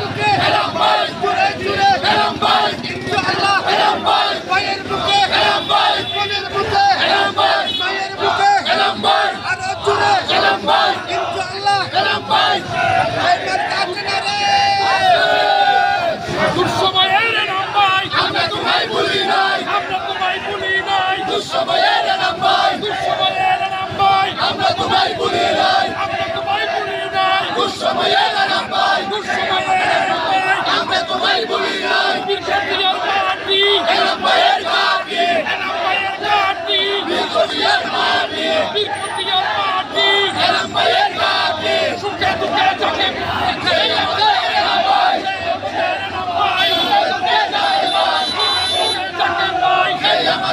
¡Vamos, মার দিয়ে